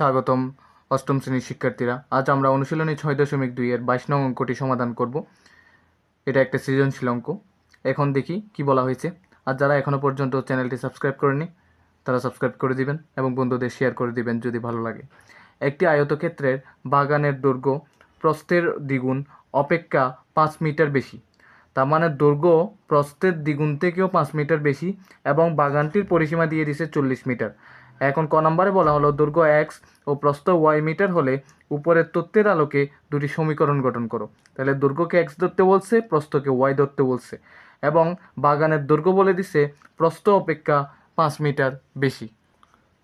স্বাগতম অষ্টম শ্রেণির শিক্ষার্থীরা। আজ আমরা অনুশীলনী ছয় দশমিক দুই এর বাইশ নং অঙ্কটি সমাধান করব। এটা একটা সৃজনশীল অঙ্ক। এখন দেখি কি বলা হয়েছে। আর যারা এখনও পর্যন্ত চ্যানেলটি সাবস্ক্রাইব করেনি তারা সাবস্ক্রাইব করে দিবেন এবং বন্ধুদের শেয়ার করে দিবেন যদি ভালো লাগে। একটি আয়তক্ষেত্রের বাগানের দৈর্ঘ্য প্রস্থের দ্বিগুণ, অপেক্ষা পাঁচ মিটার বেশি। তার মানে দৈর্ঘ্য প্রস্থের দ্বিগুণ থেকেও পাঁচ মিটার বেশি এবং বাগানটির পরিসীমা দিয়ে দিছে চল্লিশ মিটার। এখন ক নম্বরে বলা হলো দৈর্ঘ্য এক্স ও প্রস্থ ওয়াই মিটার হলে উপরের তথ্যের আলোকে দুটি সমীকরণ গঠন করো। তাহলে দৈর্ঘ্যকে এক্স ধরতে বলছে, প্রস্থকে ওয়াই ধরতে বলছে এবং বাগানের দৈর্ঘ্য বলে দিছে, প্রস্থ অপেক্ষা পাঁচ মিটার বেশি।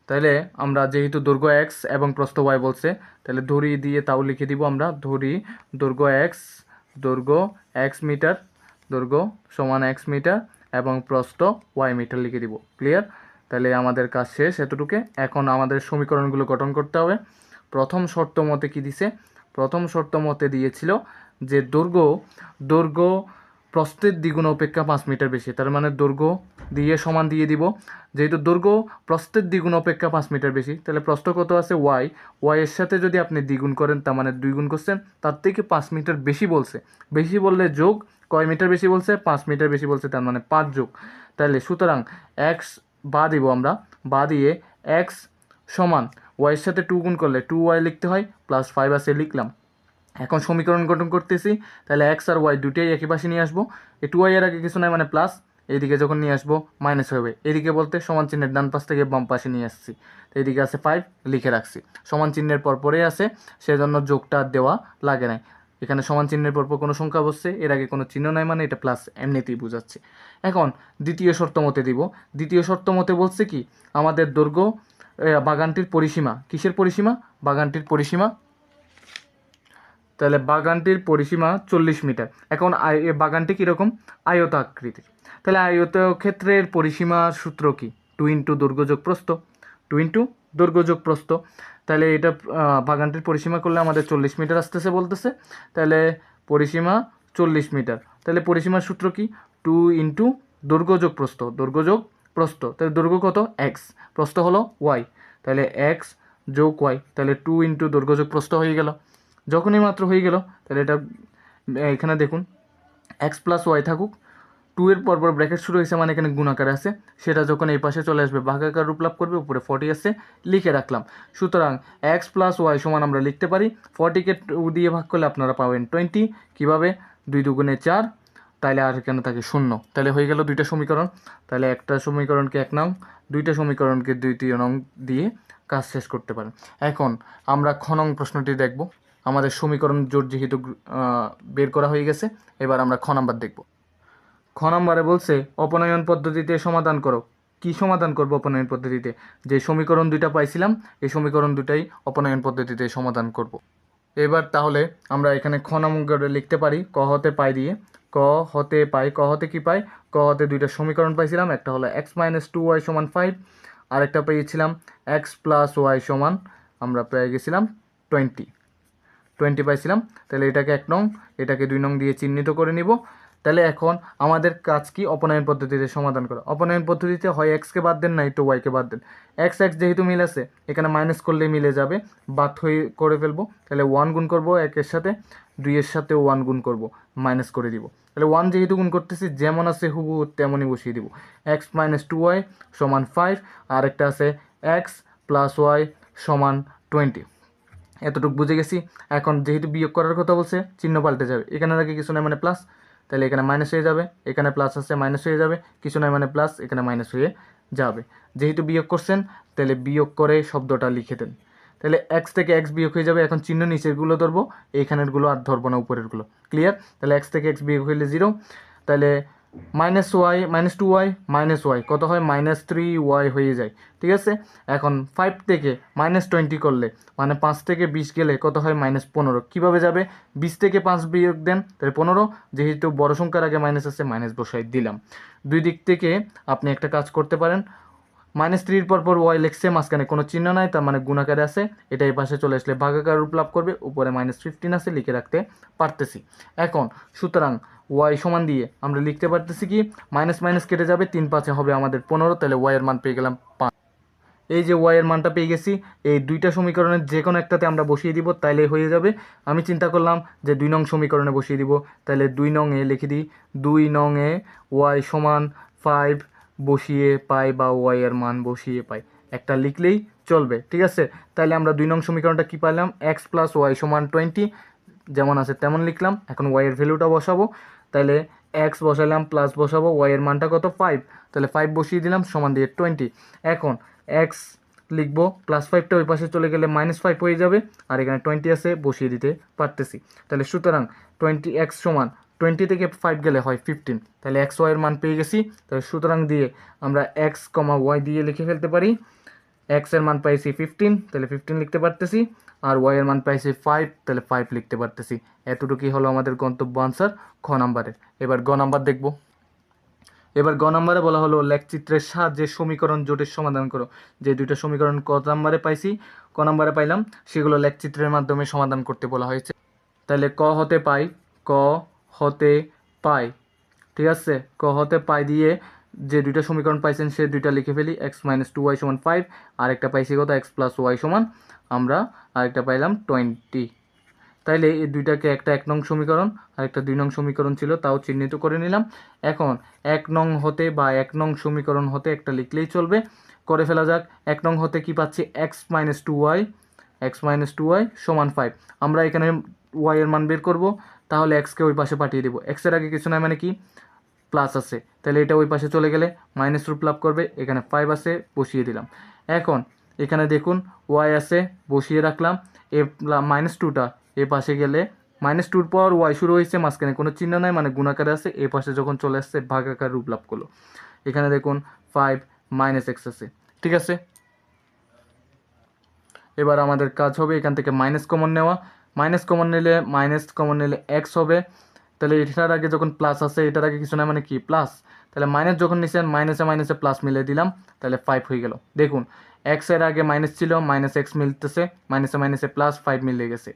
তাহলে আমরা যেহেতু দৈর্ঘ্য এক্স এবং প্রস্থ ওয়াই বলছে, তাহলে ধরি দিয়ে তাও লিখে দিব আমরা, ধরি দৈর্ঘ্য এক্স দৈর্ঘ্য এক্স মিটার দৈর্ঘ্য সমান এক্স মিটার এবং প্রস্থ ওয়াই মিটার লিখে দিব। ক্লিয়ার তাহলে আমাদের কাজ শেষ এতটুকু। এখন আমাদের সমীকরণগুলো গঠন করতে হবে। প্রথম শর্ত মতে কি দিছে? প্রথম শর্ত মতে দিয়েছিল যে দৈর্ঘ্য দৈর্ঘ্য প্রস্থের দ্বিগুণ অপেক্ষা পাঁচ মিটার বেশি, তার মানে দৈর্ঘ্য দিয়ে সমান দিয়ে দিব। যেহেতু দৈর্ঘ্য প্রস্থের দ্বিগুণ অপেক্ষা পাঁচ মিটার বেশি, তাহলে প্রস্থ কত আছে? ওয়াই। ওয়াই এর সাথে যদি আপনি দ্বিগুণ করেন, তার মানে দুই গুণ করছেন, তার থেকে পাঁচ মিটার বেশি বলছে। বেশি বললে যোগ, কয় মিটার বেশি বলছে? পাঁচ মিটার বেশি বলছে, তার মানে পাঁচ যোগ। তাহলে সুতরাং এক্স বা দিব আমরা, বা দিয়ে এক্স সমান ওয়াইয়ের সাথে টু গুণ করলে টু ওয়াই লিখতে হয় প্লাস ফাইভ আছে লিখলাম। এখন সমীকরণ গঠন করতেছি, তাহলে এক্স আর ওয়াই দুটোই একই পাশে নিয়ে আসব। এই টু ওয়াই এর আগে কিছু নয় মানে প্লাস এইদিকে যখন নিয়ে আসব মাইনাস হবে। এদিকে বলতে সমান চিহ্নের ডান পাশ থেকে বাম পাশে নিয়ে আসছি। তো এইদিকে আছে ফাইভ লিখে রাখছি। সমান চিহ্নের পর পরে আছে, সেজন্য যোগটা দেওয়া লাগে নাই। এখানে সমান চিহ্নের পর পর কোনো সংখ্যা বসছে, এর আগে কোনো চিহ্ন নাই মানে এটা প্লাস এমনিতেই বোঝাচ্ছে। এখন দ্বিতীয় শর্ত মতে দিব। দ্বিতীয় শর্ত মতে বলছে কি, আমাদের দৈর্ঘ্য বাগানটির পরিসীমা। কিসের পরিসীমা? বাগানটির পরিসীমা। তাহলে বাগানটির পরিসীমা চল্লিশ মিটার। এখন বাগানটি কীরকম? আয়ত আকৃতির। তাহলে আয়ত ক্ষেত্রের পরিসীমার সূত্র কি? টু ইন্টু দৈর্ঘ্যযোগ প্রস্থ টু ইন্টু দৈর্ঘ্যযোগ প্রস্থ তাহলে এটা বাগানটির পরিসীমা করলে আমাদের চল্লিশ মিটার আসতেছে বলতেছে। তাহলে পরিসীমা চল্লিশ মিটার। তাহলে পরিসীমার সূত্র কি? টু ইন্টু দৈর্ঘ্যযোগ প্রস্থ। দৈর্ঘ্যযোগ প্রস্থ। তাহলে দৈর্ঘ্য কত? এক্স। প্রস্থ হলো ওয়াই। তাহলে এক্স যোগ ওয়াই। তাহলে টু ইন্টু দৈর্ঘ্যযোগ প্রস্থ হয়ে গেল। যখনই মাত্র হয়ে গেল, তাহলে এটা এখানে দেখুন। এক্স প্লাস ওয়াই থাকুক। টু এর পর পর ব্র্যাকেট শুরু হয়েছে মানে এখানে গুণাকার আছে। সেটা যখন এই পাশে চলে আসবে ভাগাকার রূপ লাভ করবে, উপরে ফর্টি আছে, লিখে রাখলাম। সুতরাং এক্স প্লাস ওয়াই সমান আমরা লিখতে পারি। ফর্টিকে দিয়ে ভাগ করলে আপনারা পাবেন টোয়েন্টি কীভাবে? দুই দুগুণে চার তাহলে আর কেন থাকে শূন্য। তাহলে হয়ে গেল দুইটা সমীকরণ। তাহলে একটা সমীকরণকে এক নং, দুইটা সমীকরণকে দ্বিতীয় নং দিয়ে কাজ শেষ করতে পারেন। এখন আমরা খনং প্রশ্নটি দেখব। আমাদের সমীকরণ জোট যেহেতু বের করা হয়ে গেছে, এবার আমরা খ নাম্বার দেখব। খ নম্বরে বলছে, অপনয়ন পদ্ধতিতে সমাধান করো। কি সমাধান করব অপনয়ন পদ্ধতিতে? যে সমীকরণ দুইটা পাইছিলাম, এই সমীকরণ দুটাই অপনয়ন পদ্ধতিতে সমাধান করব। এবার তাহলে আমরা এখানে খ নম্বরে লিখতে পারি, ক হতে পাই দিয়ে। ক হতে পাই, ক হতে কি পাই? ক হতে দুইটা সমীকরণ পাইছিলাম, একটা হলো এক্স মাইনাস টু ওয়াই সমান ফাইভ আরেকটা পেয়েছিলাম এক্স প্লাস ওয়াই সমান, আমরা পেয়ে গেছিলাম টোয়েন্টি টোয়েন্টি পাইছিলাম, তাহলে এটাকে এক নং, এটাকে দুই নং দিয়ে চিহ্নিত করে নিব। তাহলে এখন আমাদের কাজ কি? অপনয়ন পদ্ধতিতে সমাধান করা। অপনয়ন পদ্ধতিতে হয় এক্সকে বাদ দেন নাই তো ওয়াইকে বাদ দেন। এক্স এক্স যেহেতু মিল আছে, এখানে মাইনাস করলে মিলে যাবে। বাদ হয়ে করে ফেলব। তাহলে ওয়ান গুণ করব একের সাথে দুইয়ের সাথে ওয়ান গুণ করব মাইনাস করে দিব। তাহলে ওয়ান যেহেতু গুণ করতেছি, যেমন আছে হুবু তেমনই বসিয়ে দিব। এক্স মাইনাস টু ওয়াই সমান ফাইভ আর একটা আছে এক্স প্লাস ওয়াই সমান টোয়েন্টি এতটুকু বুঝে গেছি। এখন যেহেতু বিয়োগ করার কথা বলছে, চিহ্ন পাল্টে যাবে। এখানে নাকি কিছু নয় মানে প্লাস তাহলে এখানে মাইনাস হয়ে যাবে, এখানে প্লাস আছে মাইনাস হয়ে যাবে। কিছু নয় মানে প্লাস এখানে মাইনাস হয়ে যাবে। যেহেতু বিয়োগ করছেন, তাহলে বিয়োগ করে শব্দটা লিখে দেন। তাহলে এক্স থেকে এক্স বিয়োগ হয়ে যাবে, এখন চিহ্ন নিচেরগুলো ধরবো, এইখানেরগুলো আর ধরবো না, উপরেরগুলো। ক্লিয়ার তাহলে এক্স থেকে এক্স বিয়োগ হইলে জিরো তাহলে minus Y, minus two Y, minus Y. কত হয়? মাইনাস থ্রি ওয়াই হয়ে যায়। ঠিক আছে? এখন ফাইভ থেকে মাইনাস টোয়েন্টি করলে মানে পাঁচ থেকে বিশ গেলে কত হয়? মাইনাস পনেরো। কীভাবে যাবে? বিশ থেকে পাঁচ বিয়োগ দেন, তাহলে পনেরো। যেহেতু বড় সংখ্যার আগে মাইনাস আছে, মাইনাস বসাই দিলাম। দুই দিক থেকে আপনি একটা কাজ করতে পারেন। মাইনাস থ্রির পর পর ওয়াই লেখছে, মাঝখানে কোনো চিহ্ন নাই, তার মানে গুণাকারে আছে। এটা এই পাশে চলে আসলে ভাগাকার রূপ লাভ করবে, উপরে মাইনাস ফিফটিন আছে, লিখে রাখতে পারতেছি। এখন, সুতরাং ওয়াই সমান দিয়ে আমরা লিখতে পারতেছি কি? মাইনাস মাইনাস কেটে যাবে তিন পাঁচে হবে আমাদের পনেরো, তাহলে ওয়াই এর মান পেয়ে গেলাম পাঁচ। এই যে ওয়াই এর মানটা পেয়ে গেছি, এই দুইটা সমীকরণের যে কোনো একটাতে আমরা বসিয়ে দিব, তাইলে হয়ে যাবে। আমি চিন্তা করলাম যে দুই নং সমীকরণে বসিয়ে দিব তাহলে দুই নং এ লিখে দিই, দুই নং এ ওয়াই সমান ফাইভ বসিয়ে পাই বা ওয়াই এর মান বসিয়ে পাই। একটা লিখলেই চলবে, ঠিক আছে? তাহলে আমরা দুই নং সমীকরণটা কি পাইলাম? এক্স প্লাস ওয়াই সমান টোয়েন্টি যেমন আছে তেমন লিখলাম, এখন ওয়াইয়ের ভ্যালুটা বসাবো। তাহলে এক্স বসালাম প্লাস বসাবো ওয়াই এর মানটা কত? ফাইভ তাহলে ফাইভ বসিয়ে দিলাম, সমান দিয়ে টোয়েন্টি এখন এক্স লিখব প্লাস ফাইভটা ওই পাশে চলে গেলে মাইনাস ফাইভ হয়ে যাবে, আর এখানে টোয়েন্টি আছে, বসিয়ে দিতে পারতেছি। তাহলে সুতরাং টোয়েন্টি এক্স সমান টোয়েন্টি থেকে ফাইভ গেলে হয় ফিফটিন তাহলে এক্স ওয়াইয়ের মান পেয়ে গেছি। তাহলে সুতরাং দিয়ে আমরা এক্স কমা ওয়াই দিয়ে লিখে ফেলতে পারি। এক্সের মান পাইছি ফিফটিন তাহলে ফিফটিন লিখতে পারতেছি। আর ওয়াই এর মান পাইছি ফাইভ তাহলে ফাইভ লিখতে পারতেছি। এতটুকুই হলো আমাদের গন্তব্য আনসার খ নাম্বারের। এবার গ নাম্বার দেখব। এবার গ নাম্বারে বলা হলো লেখচিত্রের সাহায্যে সমীকরণ জোটের সমাধান করো। যে দুইটা সমীকরণ ক নাম্বারে পাইছি, ক নাম্বারে পাইলাম, সেগুলো লেখচিত্রের মাধ্যমে সমাধান করতে বলা হয়েছে। তাহলে ক হতে পাই, ক হতে পাই, ঠিক আছে? ক হতে পাই দিয়ে যে দুইটা সমীকরণ পাইছেন, সে দুইটা লিখে ফেলি এক্স মাইনাস টু ওয়াই সমান ফাইভ আরেকটা পাইছি কত? এক্স প্লাস ওয়াই সমান, আমরা আরেকটা পাইলাম টোয়েন্টি তাইলে এই দুইটাকে একটা এক নং সমীকরণ আর একটা দুই নং সমীকরণ ছিল, তাও চিহ্নিত করে নিলাম। এখন এক নং হতে বা এক নং সমীকরণ হতে একটা লিখলেই চলবে। করে ফেলা যাক, এক নং হতে কি পাচ্ছি? X minus two Y X minus two Y সমান ফাইভ আমরা এখানে ওয়াই এর মান বের করব, তাহলে এক্সকে ওই পাশে পাঠিয়ে দেবো। এক্সের আগে কিছু নয় মানে কি? প্লাস আছে। তাহলে এটা ওই পাশে চলে গেলে মাইনাস রূপ লাভ করবে, এখানে ফাইভ আছে, বসিয়ে দিলাম। এখন এখানে দেখুন ওয়াই আছে, বসিয়ে রাখলাম, এ মাইনাস টুটা এ পাশে গেলে মাইনাস টুর পর ওয়াই শুরু হয়েছে, মাঝখানে কোনো চিহ্ন নাই মানে গুণাকারে আছে, এ পাশে যখন চলে আসছে, ভাগাকার রূপ লাভ করল। এখানে দেখুন ফাইভ মাইনাস এক্স আছে, ঠিক আছে? এবার আমাদের কাজ হবে এখান থেকে মাইনাস কমন নেওয়া। মাইনাস কমন নিলে মাইনাস কমন নিলে এক্স হবে তাহলে এটার আগে যখন প্লাস আছে, এটার আগে কিছু না মানে কি? প্লাস তাহলে মাইনাস যখন নিছেন মাইনাসে মাইনাসে প্লাস মিলে দিলাম, তাহলে ফাইভ হয়ে গেল। দেখুন এক্সের আগে মাইনাস ছিল মাইনাস এক্স মিলতেছে মাইনাসে মাইনাসে প্লাস ফাইভ মিলে গেছে।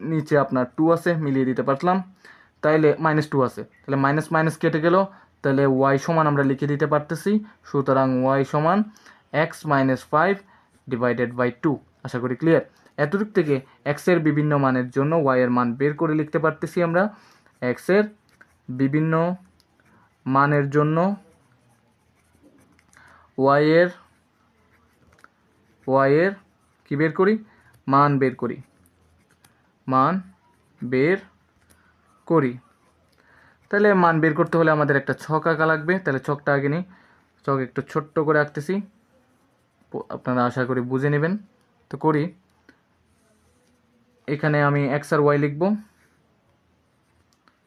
নিচে আপনার টু আছে, মিলিয়ে দিতে পারলাম। তাইলে মাইনাস টু আছে। তাহলে মাইনাস মাইনাস কেটে গেল, তাহলে ওয়াই সমান আমরা লিখে দিতে পারতেছি। সুতরাং ওয়াই সমান X minus five divided by two আশা করি ক্লিয়ার এতটুক থেকে এক্সের বিভিন্ন মানের জন্য ওয়াইয়ের মান বের করে লিখতে পারতেছি আমরা। এক্সের বিভিন্ন মানের জন্য ওয়াইয়ের ওয়াইয়ের ওয়াই কি বের করি? মান বের করি। মান বের করি। তাহলে মান বের করতে হলে আমাদের একটা ছক আঁকা লাগবে। তাহলে ছকটা আগে নিই। ছক একটু ছোট্ট করে আঁকতেছি। আপনারা আশা করি বুঝে নেবেন। তো করি। এখানে আমি এক্স আর ওয়াই লিখব।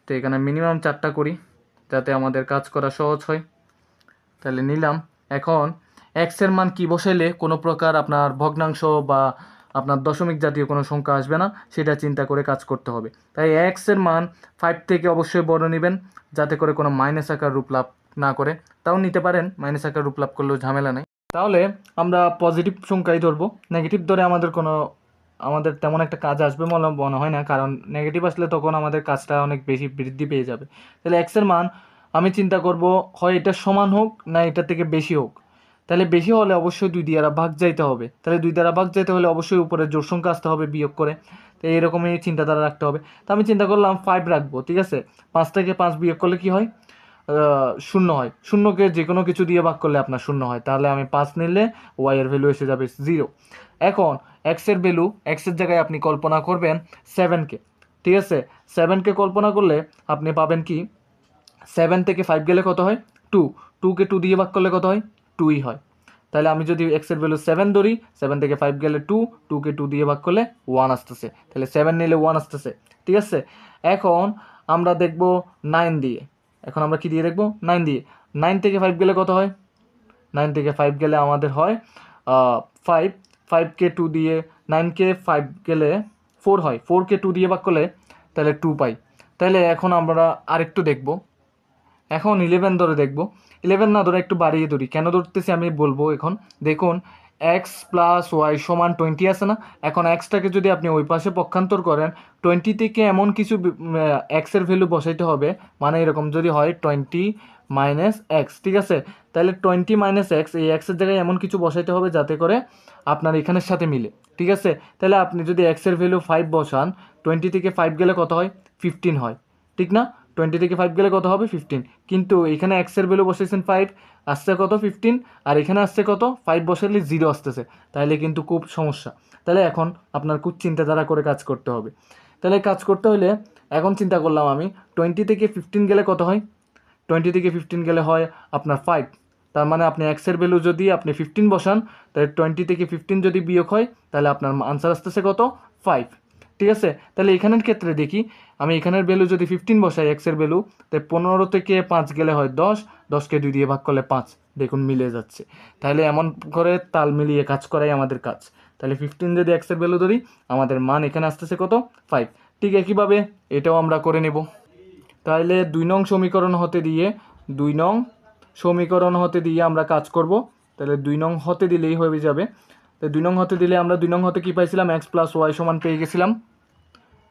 তো এখানে মিনিমাম চারটা করি, যাতে আমাদের কাজ করা সহজ হয়। তাহলে নিলাম। এখন এক্সের মান কি বসাইলে কোনো প্রকার আপনার ভগ্নাংশ বা আপনার দশমিক জাতীয় কোনো সংখ্যা আসবে না, সেটা চিন্তা করে কাজ করতে হবে। তাই এক্সের মান ফাইভ থেকে অবশ্যই বড় নেবেন, যাতে করে কোনো মাইনাস আকার রূপ লাভ না করে। তাও নিতে পারেন মাইনাস আকার রূপ লাভ করলেও ঝামেলা নেই। তাহলে আমরা পজিটিভ সংখ্যাই ধরবো। নেগেটিভ ধরে আমাদের কোনো আমাদের তেমন একটা কাজ আসবে মনে মনে হয় না, কারণ নেগেটিভ আসলে তখন আমাদের কাজটা অনেক বেশি বৃদ্ধি পেয়ে যাবে। তাহলে এক্সের মান আমি চিন্তা করব, হয় এটা সমান হোক না এটা থেকে বেশি হোক। তাহলে বেশি হলে অবশ্যই দুই দ্বারা ভাগ যাইতে হবে। তাহলে দুই দ্বারা ভাগ যাইতে হলে অবশ্যই উপরে জোর সংখ্যা আসতে হবে বিয়োগ করে। তো এরকমই চিন্তাধারা রাখতে হবে। তো আমি চিন্তা করলাম ফাইভ রাখব, ঠিক আছে? পাঁচ থেকে পাঁচ বিয়োগ করলে কি হয়? শূন্য হয়। শূন্যকে যে কোনো কিছু দিয়ে ভাগ করলে আপনার শূন্য হয়। তাহলে আমি পাঁচ নিলে ওয়াই এর ভ্যালু এসে যাবে জিরো এখন এক্সের ভ্যালু এক্সের জায়গায় আপনি কল্পনা করবেন সেভেনকে ঠিক আছে? সেভেনকে কল্পনা করলে আপনি পাবেন কি? সেভেন থেকে ফাইভ গেলে কত হয়? টু টুকে টু দিয়ে ভাগ করলে কত হয়? টুই হয়। তাহলে আমি যদি এক্সের ভ্যালু সেভেন ধরি সেভেন থেকে ফাইভ গেলে টু টুকে টু দিয়ে ভাগ করলে ওয়ান আসতেছে। তাহলে সেভেন নিলে ওয়ান আসতেছে। ঠিক আছে? এখন আমরা দেখব নাইন দিয়ে। এখন আমরা কি দিয়ে দেখব? নাইন দিয়ে। নাইন থেকে ফাইভ গেলে কত হয়? নাইন থেকে ফাইভ গেলে আমাদের হয় ফাইভ ফাইভকে টু দিয়ে নাইনকে ফাইভ গেলে ফোর হয়। ফোরকে টু দিয়ে ভাগ করলে তাহলে টু পাই। তাহলে এখন আমরা আরেকটু দেখব। এখন ইলেভেন ধরে দেখব। ইলেভেন না ধরে একটু বাড়িয়ে ধরি। কেন ধরতেছি আমি বলব এখন? দেখুন এক্স প্লাস ওয়াই সমান টোয়েন্টি আছে না? এখন এক্সটাকে যদি আপনি ওই পাশে পক্ষান্তর করেন টোয়েন্টি থেকে এমন কিছু এক্সের ভ্যালু বসাইতে হবে মানে এরকম যদি হয় টোয়েন্টি মাইনাস এক্স ঠিক আছে? তাহলে টোয়েন্টি মাইনাস এক্স এই এক্সের জায়গায় এমন কিছু বসাইতে হবে যাতে করে আপনার এখানের সাথে মিলে, ঠিক আছে? তাহলে আপনি যদি এক্সের ভ্যালু ফাইভ বসান টোয়েন্টি থেকে ফাইভ গেলে কত হয়? ফিফটিন হয়, ঠিক না? টোয়েন্টি থেকে ফাইভ গেলে কত হবে? ফিফটিন কিন্তু এখানে এক্সের ভ্যালু বসেছেন ফাইভ আসছে কত? ফিফটিন আর এখানে আসছে কত? ফাইভ বসালে জিরো আসতেছে। তাহলে কিন্তু খুব সমস্যা। তাহলে এখন আপনার খুব চিন্তাধারা করে কাজ করতে হবে। তাহলে কাজ করতে হলে এখন চিন্তা করলাম আমি টোয়েন্টি থেকে ফিফটিন গেলে কত হয়? টোয়েন্টি থেকে ফিফটিন গেলে হয় আপনার ফাইভ তার মানে আপনি এক্সের ভ্যালু যদি আপনি ফিফটিন বসান, তাহলে টোয়েন্টি থেকে ফিফটিন যদি বিয়োগ হয়, তাহলে আপনার আনসার আসতেছে কত? ফাইভ ঠিক আছে? তাহলে এখানের ক্ষেত্রে দেখি, আমি এখানের ভ্যালু যদি ফিফটিন বসাই এক্সের ভ্যালু তাই পনেরো থেকে পাঁচ গেলে হয় দশ দশকে দুই দিয়ে ভাগ করলে পাঁচ। দেখুন, মিলে যাচ্ছে। তাহলে এমন করে তাল মিলিয়ে কাজ করাই আমাদের কাজ। তাহলে ফিফটিন যদি এক্সের ভ্যালু ধরি, আমাদের মান এখানে আসতেছে কত? ফাইভ ঠিক একইভাবে এটাও আমরা করে নেব। তাহলে দুই নং সমীকরণ হতে দিয়ে, দুই নং সমীকরণ হতে দিয়ে আমরা কাজ করব। তাহলে দুই নং হতে দিলেই হয়ে যাবে। তো দুই নং হতে দিলে আমরা দুই নং হতে কী পাইছিলাম? এক্স প্লাস ওয়াই সমান পেয়ে গেছিলাম।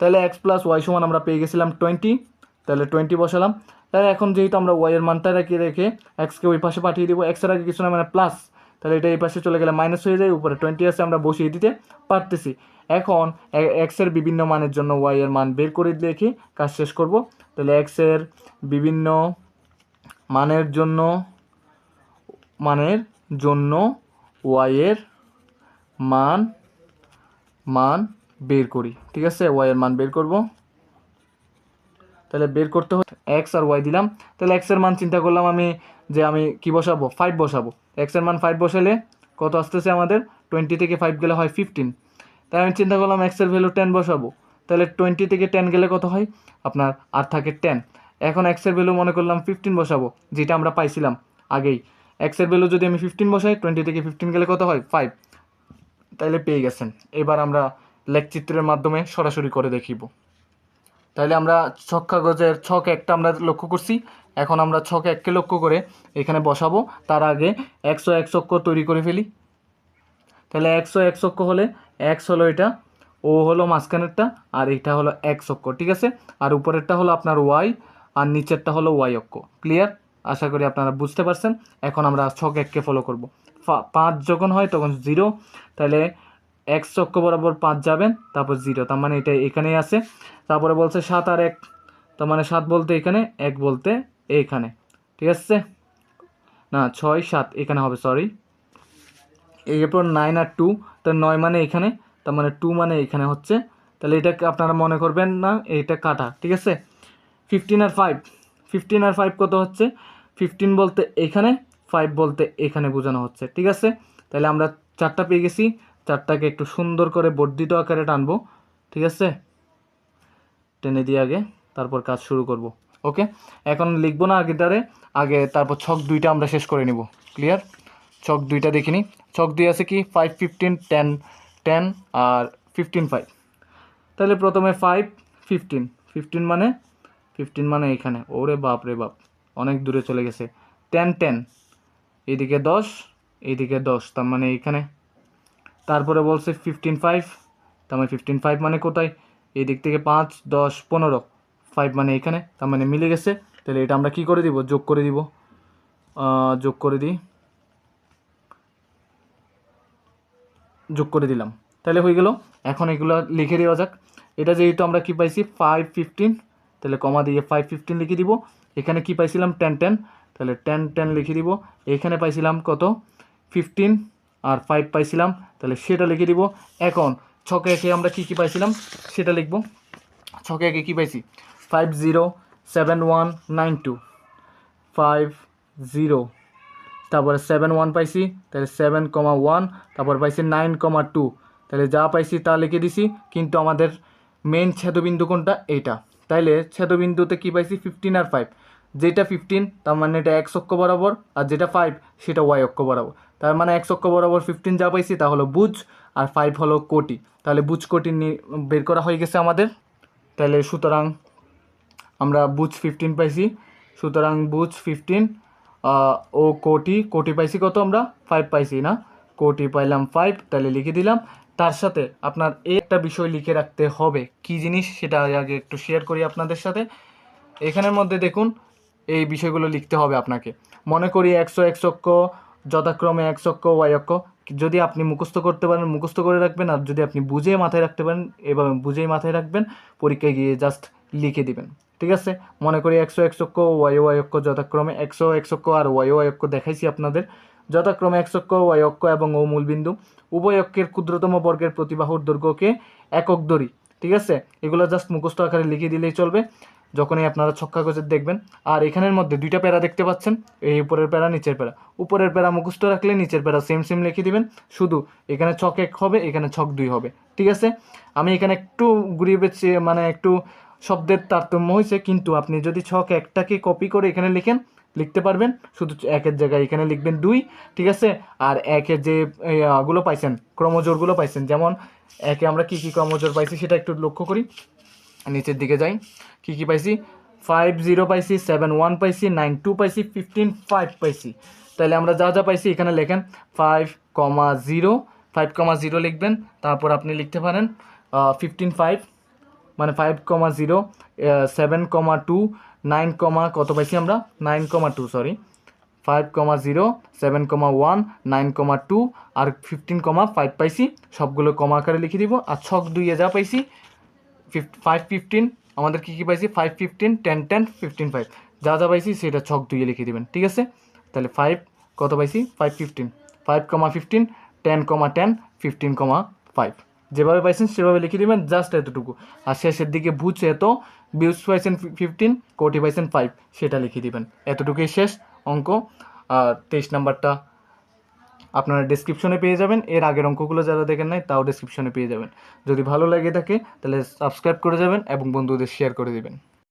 তাহলে এক্স প্লাস ওয়াই সমান আমরা পেয়ে গেছিলাম টোয়েন্টি তাহলে টোয়েন্টি বসালাম। তাহলে এখন যেহেতু আমরা ওয়াইয়ের মানটা রেখে রেখে এক্সকে ওই পাশে পাঠিয়ে দেবো এক্সের আগে কিছু না মানে প্লাস তাহলে এটা এই পাশে চলে গেলে মাইনাস হয়ে যায়, উপরে টোয়েন্টি আছে, আমরা বসিয়ে দিতে পারতেছি। এখন এক্সের বিভিন্ন মানের জন্য ওয়াইয়ের মান বের করে রেখে কাজ শেষ করব। তাহলে এক্সের বিভিন্ন মানের জন্য মানের জন্য ওয়াইয়ের মান মান বের করি, ঠিক আছে? ওয়াইয়ের মান বের করব। তাহলে বের করতে হচ্ছে এক্স আর ওয়াই দিলাম। তাহলে এক্সের মান চিন্তা করলাম আমি যে আমি কি বসাবো? ফাইভ বসাবো। এক্সের মান ফাইভ বসালে কত আসতেছে আমাদের? টোয়েন্টি থেকে ফাইভ গেলে হয় ফিফটিন তাই আমি চিন্তা করলাম এক্সের ভ্যালু টেন বসাবো। তাহলে টোয়েন্টি থেকে টেন গেলে কত হয়? আপনার আর থাকে টেন এখন এক্সের ভ্যালু মনে করলাম ফিফটিন বসাবো, যেটা আমরা পাইছিলাম আগেই। এক্সের ভ্যালু যদি আমি ফিফটিন বসাই টোয়েন্টি থেকে ফিফটিন গেলে কত হয়? ফাইভ তাইলে পেয়ে গেছেন। এবার আমরা লেখচিত্রের মাধ্যমে সরাসরি করে দেখিব। তাহলে আমরা ছক কাগজের ছক একটা আমরা লক্ষ্য করছি। এখন আমরা ছক এককে লক্ষ্য করে এখানে বসাবো। তার আগে একশো এক অক্ষ তৈরি করে ফেলি। তাহলে একশো এক অক্ষ হলে এক্স হলো এটা, ও হলো মাঝখানেরটা, আর এটা হলো এক্স অক্ষ, ঠিক আছে? আর উপরেরটা হলো আপনার ওয়াই আর নিচেরটা হলো ওয়াই অক্ষ। ক্লিয়ার আশা করি আপনারা বুঝতে পারছেন। এখন আমরা ছক এককে ফলো করব। পাঁচ যখন হয় তখন জিরো তাহলে এক চক্র বরাবর পাঁচ যাবেন, তারপর জিরো তার মানে এটা এখানেই আছে। তারপরে বলছে সাত আর এক, তার মানে সাত বলতে এখানে, এক বলতে এইখানে ঠিক আছে? না, ছয়, সাত, এখানে হবে সরি এরপর নাইন আর টু তো নয় মানে এখানে, তার মানে টু মানে এখানে হচ্ছে। তাহলে এটাকে আপনারা মনে করবেন না, এটা কাটা, ঠিক আছে? ফিফটিন আর ফাইভ ফিফটিন আর ফাইভ কত হচ্ছে? ফিফটিন বলতে এখানে ফাইভ বলতে এখানে বোঝানো হচ্ছে, ঠিক আছে? তাহলে আমরা চারটা পেয়ে গেছি। চারটাকে একটু সুন্দর করে বর্ধিত আকারে টানবো, ঠিক আছে? টেনে দিয়ে আগে তারপর কাজ শুরু করব, ওকে? এখন লিখব না আগে আগেটারে আগে তারপর ছক দুইটা আমরা শেষ করে নিব ক্লিয়ার ছক দুইটা দেখিনি ছক দুই আছে কি? ফাইভ ফিফটিন টেন টেন আর ফিফটিন ফাইভ তাহলে প্রথমে ফাইভ ফিফটিন ফিফটিন মানে ফিফটিন মানে এখানে। ওরে বাপ রে বাপ, অনেক দূরে চলে গেছে। টেন টেন এদিকে দশ এইদিকে দশ, তার মানে এইখানে তারপরে বলছে ফিফটিন ফাইভ তার মানে ফিফটিন ফাইভ মানে কোথায়? এই দিক থেকে পাঁচ, দশ, পনেরো। ফাইভ মানে এখানে, তার মানে মিলে গেছে। তাহলে এটা আমরা কি করে দিব? যোগ করে দিব। যোগ করে দিই। যোগ করে দিলাম। তাহলে হয়ে গেল। এখন এগুলো লিখে দেওয়া যাক। এটা যেহেতু আমরা কি পাইছি? ফাইভ ফিফটিন তাহলে কমা দিয়ে ফাইভ ফিফটিন লিখে দিব। এখানে কি পাইছিলাম? টেন টেন তাহলে টেন টেন লিখে দিব। এখানে পাইছিলাম কত? ফিফটিন আর ফাইভ পাইছিলাম, তাহলে সেটা লিখে দিব। এখন ছকে একে আমরা কী কী পাইছিলাম? সেটা লিখব। ছকে একে কী পাইছি? Five zero seven one nine two five zero তারপরে সেভেন ওয়ান পাইছি, তাহলে সেভেন কমা ওয়ান তারপর পাইছি নাইন কমা টু তাহলে যা পাইছি তা লিখে দিছি, কিন্তু আমাদের মেন ছেদবিন্দু কোনটা? এইটা। তাইলে ছেদবিন্দুতে কী পাইছি? ফিফটিন আর ফাইভ যেটা ফিফটিন তার মানে এটা এক্স অক্ষ বরাবর, আর যেটা ফাইভ সেটা ওয়াই অক্ষ বরাবর। তার মানে এক্স অক্ষ বরাবর ফিফটিন যা পাইছি, তা হলো বুঝ, আর ফাইভ হলো কোটি। তাহলে বুঝ, কোটি বের করা হয়ে গেছে আমাদের। তাহলে সুতরাং আমরা বুঝ ফিফটিন পাইছি। সুতরাং বুঝ ফিফটিন ও কোটি কোটি পাইছি কত আমরা? ফাইভ পাইছি না। কোটি পাইলাম ফাইভ তাহলে লিখে দিলাম। তার সাথে আপনার একটা বিষয় লিখে রাখতে হবে। কি জিনিস? সেটা আগে একটু শেয়ার করি আপনাদের সাথে। এখানের মধ্যে দেখুন এই বিষয়গুলো লিখতে হবে আপনাকে। মনে করি একশো এক অক্ষ যথাক্রমে এক অক্ষ ওয়াই, অক্ষ। যদি আপনি মুখস্থ করতে পারেন, মুখস্থ করে রাখবেন, আর যদি আপনি বুঝে মাথায় রাখতে পারেন, এভাবে বুঝেই মাথায় রাখবেন, পরীক্ষায় গিয়ে জাস্ট লিখে দিবেন। ঠিক আছে? মনে করি একশো এক অক্ষ ওয়াই ওয়াই, অক্ষ যথাক্রমে একশো এক আর ওয়াই ওয়াই, অক্ষ দেখাইছি আপনাদের। যথাক্রমে এক অক্ষ ওয়াই, অক্ষ এবং ও মূলবিন্দু উভয় অক্ষের ক্ষুদ্রতম বর্গের প্রতিবাহুর দৈর্ঘ্যকে একক দড়ি। ঠিক আছে? এগুলো জাস্ট মুখস্থ আকারে লিখে দিলেই চলবে। যখনই আপনারা ছক্কা গজের দেখবেন, আর এখানের মধ্যে দুইটা প্যারা দেখতে পাচ্ছেন, এই উপরের প্যারা, নিচের প্যারা। উপরের প্যারা মুখস্থ রাখলে নিচের প্যারা সেম সেম লিখে দিবেন, শুধু এখানে ছক এক হবে, এখানে ছক দুই হবে, ঠিক আছে? আমি এখানে একটু ঘুরিয়ে বেছে মানে একটু শব্দের তারতম্য হয়েছে, কিন্তু আপনি যদি ছক একটাকে কপি করে এখানে লিখেন, লিখতে পারবেন, শুধু একের জায়গায় এখানে লিখবেন দুই, ঠিক আছে? আর একে যে গুলো পাইছেন, ক্রমজোরগুলো পাইছেন, যেমন একে আমরা কি কি ক্রমজোর পাইছি সেটা একটু লক্ষ্য করি। নিচের দিকে যাই, কি কি পাইছি? ফাইভ জিরো পাইছি সেভেন ওয়ান পাইছি নাইন টু পাইছি ফিফটিন ফাইভ পাইছি। তাহলে আমরা যা যা পাইছি এখানে লেখেন five comma zero five comma zero লিখবেন, তারপর আপনি লিখতে পারেন ফিফটিন ফাইভ মানে five comma zero seven comma two nine comma কত পাইছি আমরা? Nine comma two sorry five comma zero seven comma one nine comma two আর ফিফটিন কমা ফাইভ পাইছি, সবগুলো কমা আকারে লিখে দিব। আর ছক দুইয়ে যা পাইছি ফাইভ ফিফটিন আমাদের কী কী পাইছি? Five fifteen ten ten fifteen five যা যা পাইছি সেটা ছক দুইয়ে লিখে দিবেন, ঠিক আছে? তাহলে ফাইভ কত পাইছি? Five fifteen five comma fifteen ten comma ten fifteen comma five যেভাবে পাইছেন সেভাবে লিখে দিবেন জাস্ট এতটুকু। আর শেষের দিকে বুঝ এত বিউজ পাইছেন ফিফটিন কোটি পাইছেন ফাইভ সেটা লিখে দিবেন। এতটুকুই শেষ অঙ্ক। তেইশ নাম্বারটা আপনারা ডিসক্রিপশনে পেয়ে যাবেন। এর আগের অঙ্কগুলো যারা দেখেন নাই, তাও ডিসক্রিপশনে পেয়ে যাবেন। যদি ভালো লাগে থাকে, তাহলে সাবস্ক্রাইব করে যাবেন এবং বন্ধুদের শেয়ার করে দিবেন।